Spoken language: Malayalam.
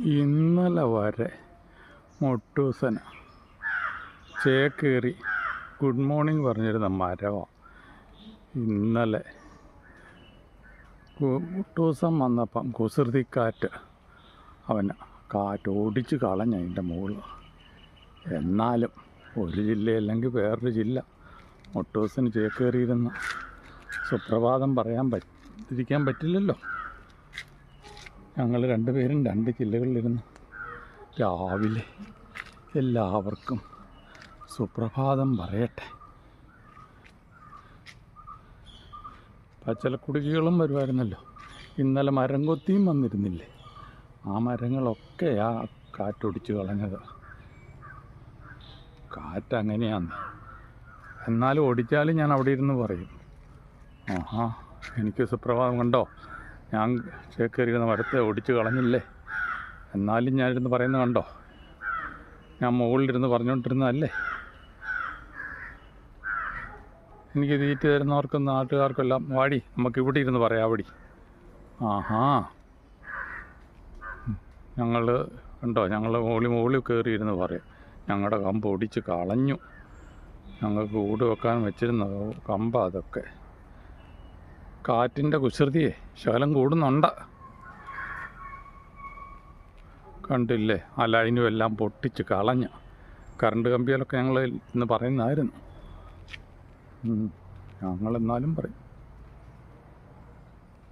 ഇന്നലെ വരെ മൊട്ടൂസന ചേക്കേറി ഗുഡ് മോർണിംഗ് പറഞ്ഞിരുന്ന മരവ. ഇന്നലെ മൊട്ടൂസം വന്നപ്പം കുസൃതിക്കാറ്റ്. അവന് കാറ്റ് ഓടിച്ച് കളഞ്ഞ അതിന്റെ മുകളിൽ എന്നാലും ഒരു ജില്ലയല്ലെങ്കിൽ വേറൊരു ജില്ല. മൊട്ടൂസിന് ചേക്കേറിയിരുന്ന സുപ്രഭാതം പറയാൻ പറ്റിരിക്കാൻ പറ്റില്ലല്ലോ. ഞങ്ങൾ രണ്ടുപേരും രണ്ട് ജില്ലകളിലിരുന്ന് രാവിലെ എല്ലാവർക്കും സുപ്രഭാതം പറയട്ടെ. പച്ചലക്കുടുക്കികളും വരുമായിരുന്നല്ലോ. ഇന്നലെ മരം കൊത്തിയും വന്നിരുന്നില്ലേ? ആ മരങ്ങളൊക്കെ ആ കാറ്റൊടിച്ച് കളഞ്ഞത്. കാറ്റ് അങ്ങനെയാണ് എന്നാലും ഓടിച്ചാലും ഞാൻ അവിടെ ഇരുന്ന് പറയും. ആഹാ എനിക്ക് സുപ്രഭാതം കണ്ടോ? ഞാൻ ചേക്കേറിയിരുന്ന മരത്തെ ഒടിച്ച് കളഞ്ഞില്ലേ? എന്നാലും ഞാനിരുന്ന് പറയുന്നത് കണ്ടോ? ഞാൻ മുകളിലിരുന്ന് പറഞ്ഞുകൊണ്ടിരുന്നതല്ലേ? എനിക്ക് തീറ്റ് തരുന്നവർക്കും നാട്ടുകാർക്കെല്ലാം വാടി നമുക്ക് ഇവിടെ ഇരുന്ന് പറയാം അവിടെ. ആഹാ. ഞങ്ങൾ കണ്ടോ? ഞങ്ങൾ മുകളിൽ മുകളിൽ കയറിയിരുന്ന് പറയാം. ഞങ്ങളുടെ കമ്പ് ഒടിച്ച് കളഞ്ഞു. ഞങ്ങൾക്ക് കൂട് വെക്കാൻ വെച്ചിരുന്ന കമ്പ അതൊക്കെ. കാറ്റിന്റെ കുസൃതിയെ ശകലം കൂടുന്നുണ്ട്. കണ്ടില്ലേ ആ ലൈനും എല്ലാം പൊട്ടിച്ച് കളഞ്ഞ. കറണ്ട് കമ്പിയിലൊക്കെ ഞങ്ങൾ ഇന്ന് പറയുന്നതായിരുന്നു. ഞങ്ങളെന്നാലും പറയും.